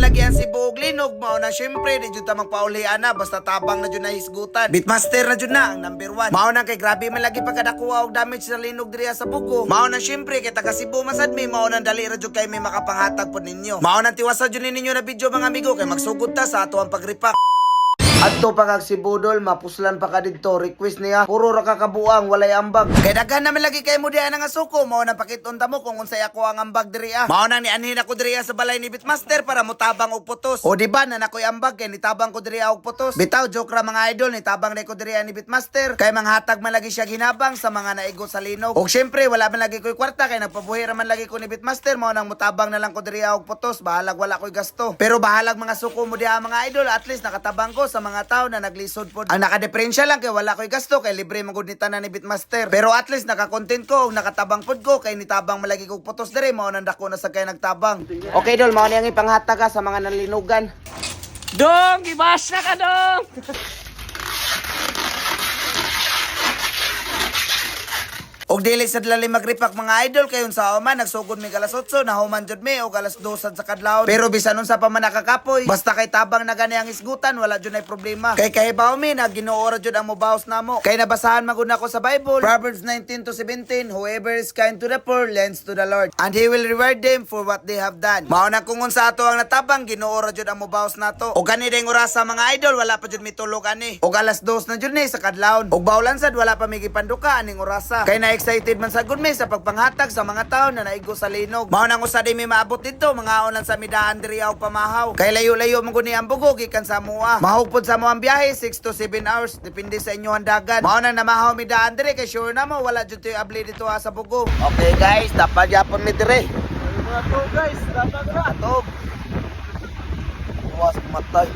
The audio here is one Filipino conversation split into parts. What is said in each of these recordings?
lagi ang Cebu og mao na syempre di jud ta magpaulian na basta tabang na jud na hisgutan. Bitmaster na jud na ang number one. Mao na kay grabe man lagi pagkadakuha og damage sa linog diriya sa bugo. Mao na syempre kay taga Cebu masad mi mao na dali ra jud kay may makapanghatag pod ninyo. Mao na tiwasa jud ninyo na video mga amigo kay magsugod ta sa ato ang pagripak. Adto pa kag si Budol, mapuslan pa ka dito. Request niya, puro ra ka kabuang, walay ambag. Kay daghan naman lagi kay mo diha nga suko, mao na pakiton ta mo kung unsay ako ang ambag diri ah. Mao na ni anhin ako diri ah sa balay ni Bitmaster para mutabang og putos. O di ba na nakoy ambag kay nitabang ko diri ah og putos. Bitaw joke ra mga idol, nitabang na ko diri ah ni Bitmaster. Kay manghatag man lagi siya ginabang sa mga naigo sa linog. Og syempre wala man lagi koy kwarta kay nagpabuhi ra man lagi ko ni Bitmaster, mao nang mutabang na lang ko diri og putos. Bahalag wala koy gasto. Pero bahalag mga suko mo diha mga idol, at least nakatabang ko sa mga tao na naglisod po. Ang nakadeferensya lang kay wala ko'y gasto kay libre man gud ni tanan ni Bitmaster. Pero at least naka-content ko ug nakatabang pod ko kay nitabang malagi kog putos dire mao nang dako na sa kay nagtabang. Okay dol, mao ni ang ipanghatag ka sa mga nanlinugan. Dong, ibas na ka dong! Og dili sa dali magripak mga idol kayon sa man nagsugod mi galas 8 na human jud mi og alas 2 sa kadlawon. Pero bisan unsa pa man nakakapoy, basta kay tabang na gani ang isgutan wala jud nay problema. Kay kahibaw mi na Ginoo jud ang mobaws namo. Kay nabasahan magud nako sa Bible, Proverbs 19 to 17, whoever is kind to the poor lends to the Lord, and he will reward them for what they have done. Mao na kung unsa ato ang natabang Ginoo jud ang mobaws nato. Og kani ding oras sa mga idol wala pa jud mitulog ani. Og alas 2 na jud ni sa kadlawon. Og bawlan sad wala pa mi gipanduka aning orasa. Kay na excited man sa mi sa pagpanghatag sa mga tao na naigo sa linog. Mao nang usa di mi maabot dito mga onan sa midaan diri aw pamahaw. Kay layo-layo man guni ang bugo gikan sa mua. Mahugpod sa mo ang biyahe 6 to 7 hours depende sa inyo ang dagan. Mao nang namahaw mi daan diri kay sure na mo wala jud toy abli dito ha sa bugo. Okay guys, dapat yapon mi dire. Ito guys, dapat na. Atog. Buwas matay.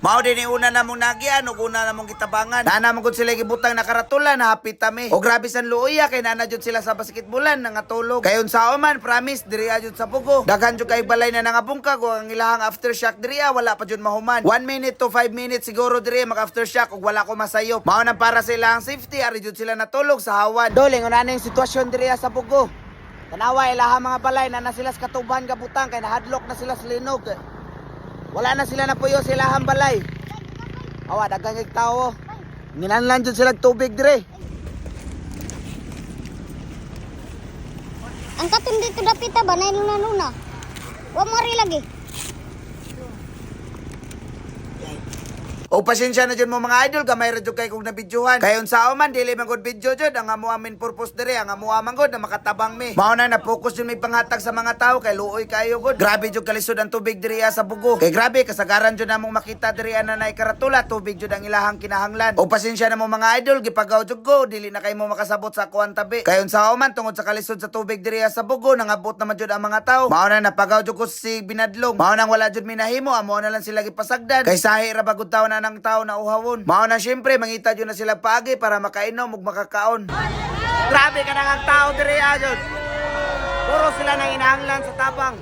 Mao din una namong nagyan ug una namong gitabangan. Naa namong gud sila gibutang na karatula na hapit tami. O grabe san luoya kay nana jud sila sa basketbulan nga tulog. Kayon sa oman promise diri jud sa pugo. Daghan jud kay balay na nangabungkag ug ang ilahang aftershock diri wala pa jud mahuman. 1 minute to 5 minutes siguro diri mag aftershock ug wala ko masayop. Mao nang para sa ilahang safety ari jud sila natulog sa hawan. Dole nga na yung sitwasyon diri sa pugo. Tanawa ilaha mga balay na na sila sa katuban nga butang kay nahadlok na sila sa linog. Wala na sila napuyo sa ilahang balay. Awa dagang kay tao. Nginanlan jud sila tubig dire. Ang katong dito dapita ba na nuna nuna. Wa lagi. O pasensya na jud mo mga idol, gamay ra jud kay kog nabidyohan. Kayon sa man dili man gud video jud ang amo amin purpose dire, ang amo man gud na makatabang mi. Mao na focus jud mi panghatag sa mga tao kay luoy kayo gud. Grabe jud kalisod ang tubig diri sa bugo. Kay grabe kasagaran jud namong makita diri na nay karatula, tubig jud ang ilahang kinahanglan. O pasensya na mo mga idol, gipagaw jud ko, dili na kay mo makasabot sa kuan tabi. Kayon sa man tungod sa kalisod sa tubig diri sa bugo, nangabot naman jud ang mga tao. Mao na napagaw jud ko si binadlong. Mao nang wala jud minahimo, amo na lang sila gipasagdan. Kay sahi ra bagud na ng tao na uhawon. Mao na syempre mangita jud na sila paagi para makainom ug makakaon. Grabe ka nang tao diri ajud. Puro sila nang inahanglan sa tabang.